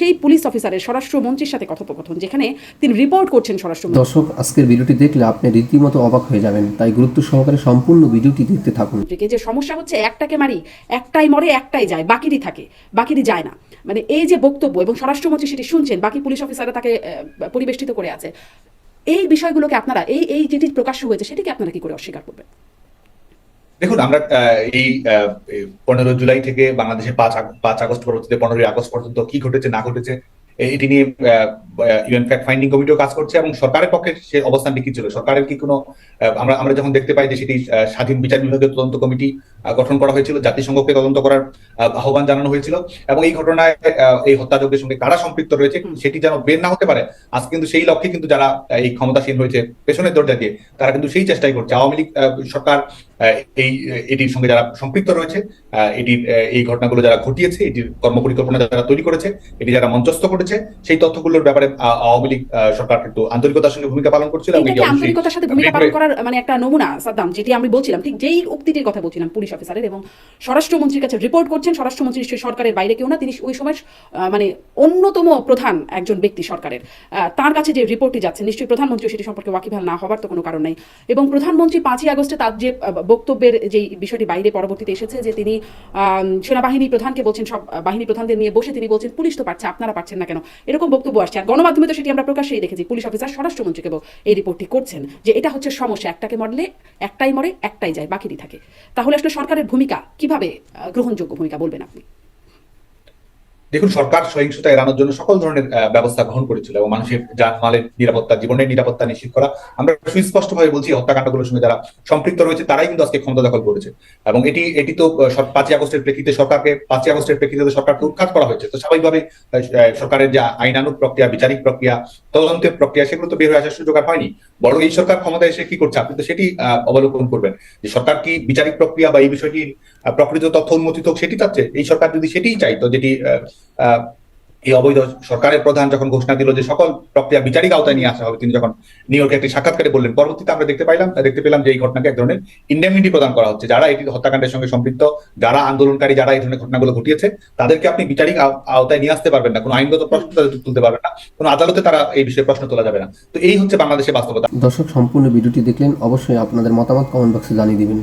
সেই পুলিশ অফিসারের স্বরাষ্ট্রমন্ত্রীর সাথে কথোপকথন যেখানে তিনি রিপোর্ট করছেন স্বরাষ্ট্রমন্ত্রী। দর্শক আজকের ভিডিওটি দেখলে আপনি রীতিমতো অবাক হয়ে যাবেন। তাই গুরুত্ব সহকারে সম্পূর্ণ ভিডিওটি দেখতে থাকুন। যে সমস্যা হচ্ছে একটাকে মারি একটাই মরে একটাই যায় বাকিরই থাকে বাকিরই যায় না। মানে এই যে বক্তব্য এবং স্বরাষ্ট্রমন্ত্রী সেটি শুনছেন বাকি পুলিশ অফিসাররা তাকে পরিবেষ্টিত করে আছে। এই বিষয়গুলোকে আপনারা এই এই যেটি প্রকাশ্য হয়েছে সেটিকে আপনারা কি করে অস্বীকার করবেন? দেখুন আমরা আহ, এই পনেরো জুলাই থেকে বাংলাদেশে পাঁচ পাঁচ আগস্ট পরবর্তীতে পনেরোই আগস্ট পর্যন্ত কি ঘটেছে না ঘটেছে এটি নিয়ে ইউএন ফ্যাক্ট ফাইন্ডিং কমিটিও কাজ করছে এবং সরকারের পক্ষে সে অবস্থানটি কি ছিল? সরকারের কি কোনো আমরা আমরা যখন দেখতে পাই যে সেটি স্বাধীন বিচার বিভাগের তদন্ত কমিটি গঠন করা হয়েছিল জাতিসংঘকে তদন্ত করার আহ, আহ্বান জানানো হয়েছিল এবং এই ঘটনায় আহ, এই হত্যাযজ্ঞের সঙ্গে কারা সম্পৃক্ত রয়েছে সেটি যেন বের না হতে পারে আজ কিন্তু সেই লক্ষ্যে কিন্তু যারা এই ক্ষমতাসীন হয়েছে পেছনের দরজা দিয়ে তারা কিন্তু সেই চেষ্টাই করছে। আওয়ামী লীগ সরকার এই এটির সঙ্গে যারা সম্পৃক্ত রয়েছে এটির এই ঘটনাগুলো যারা ঘটিয়েছে এটির কর্মপরিকল্পনা যারা তৈরি করেছে এটি যারা মঞ্চস্থ করেছে সেই তথ্যগুলোর ব্যাপারে আওয়ামী লীগ সরকার কিন্তু আন্তরিকতার সঙ্গে ভূমিকা পালন করছিল আন্তরিকতার সাথে ভূমিকা পালন করার মানে একটা নমুনা সাদ্দাম যেটি আমি বলছিলাম ঠিক যেই উক্তিটির কথা বলছিলাম পুলিশ অফিসারের এবং স্বরাষ্ট্রমন্ত্রীর কাছে রিপোর্ট করছেন স্বরাষ্ট্রমন্ত্রী নিশ্চয়ই সরকারের বাইরে কেউ না তিনি ওই সময় মানে অন্যতম প্রধান একজন ব্যক্তি সরকারের। তার কাছে যে রিপোর্টটি যাচ্ছে নিশ্চয়ই প্রধানমন্ত্রী সেটি সম্পর্কে ওয়াকিবহাল না হবার তো কোনো কারণ নেই। এবং প্রধানমন্ত্রী পাঁচই আগস্টে তার যে বক্তব্যের যে বিষয়টি বাইরে পরবর্তীতে এসেছে যে তিনি সেনাবাহিনী প্রধানকে বলছেন, সব বাহিনী প্রধানদের নিয়ে বসে তিনি বলছেন, পুলিশ তো পারছে, আপনারা পারছেন না কেন? এরকম বক্তব্য আসছে। আর গণমাধ্যমে তো সেটি আমরা প্রকাশ্যেই দেখেছি। পুলিশ অফিসার স্বরাষ্ট্রমন্ত্রীকে এই রিপোর্টটি করছেন যে এটা হচ্ছে সমস্যা, একটাকে মরলে একটাই মরে, একটাই যায়, বাকিটি থাকে। তাহলে আসলে সরকারের ভূমিকা কীভাবে গ্রহণযোগ্য ভূমিকা বলবেন আপনি? দেখুন, সরকার সহিংসতা এড়ানোর জন্য সকল ধরনের ব্যবস্থা গ্রহণ করেছিল এবং মানুষের জানমালের নিরাপত্তা, জীবনের নিরাপত্তা নিশ্চিত করা। আমরা সুস্পষ্ট ভাবে বলছি হত্যাকাণ্ডগুলোর সঙ্গে যারা সম্পৃক্ত রয়েছে, তারাই কিন্তু আজকে ক্ষমতা দখল করেছে। এবং এটি এটি তো পাঁচই আগস্টের প্রেক্ষিতে সরকারকে, পাঁচই আগস্টের প্রেক্ষিতে সরকারকে উৎখাত করা হয়েছে। তো স্বাভাবিকভাবে সরকারের যা আইনানুক প্রক্রিয়া, বিচারিক প্রক্রিয়া তদন্তের প্রক্রিয়া, সেগুলো তো বের হয়ে আসার সুযোগ আর হয়নি। বড় এই সরকার ক্ষমতা এসে কি করছে, আপনি তো সেটি অবলোকন করবেন। যে সরকার কি বিচারিক প্রক্রিয়া বা এই বিষয়টির প্রকৃত তথ্য উন্মোচিত সেটি চাচ্ছে এই সরকার যদি সেটিই চাইতো, যেটি এই অবৈধ সরকারের প্রধান যখন ঘোষণা দিল যে সকল প্রক্রিয়া বিচারিক আওতায় নিয়ে আসা হবে, তিনি যখন নিউ ইয়র্কে একটি সাক্ষাৎকারে বললেন, পরবর্তীতে আমরা দেখতে পাইলাম দেখতে পেলাম যে এই ঘটনাকে এক ধরনের ইন্ডেমিনিটি প্রদান করা হচ্ছে। যারা এটি হত্যাকাণ্ডের সঙ্গে সম্পৃক্ত, যারা আন্দোলনকারী, যারা এই ধরনের ঘটনাগুলো ঘটিয়েছে, তাদেরকে আপনি বিচারিক আওতায় নিয়ে আসতে পারবেন না। কোনো আইনগত প্রশ্ন তাদের তুলতে পারবেন না। কোনো আদালতে তারা এই বিষয়ে প্রশ্ন তোলা যাবে না। তো এই হচ্ছে বাংলাদেশের বাস্তবতা। দর্শক, সম্পূর্ণ ভিডিওটি দেখলেন। অবশ্যই আপনাদের মতামত কমেন্ট বক্সে জানিয়ে দিবেন।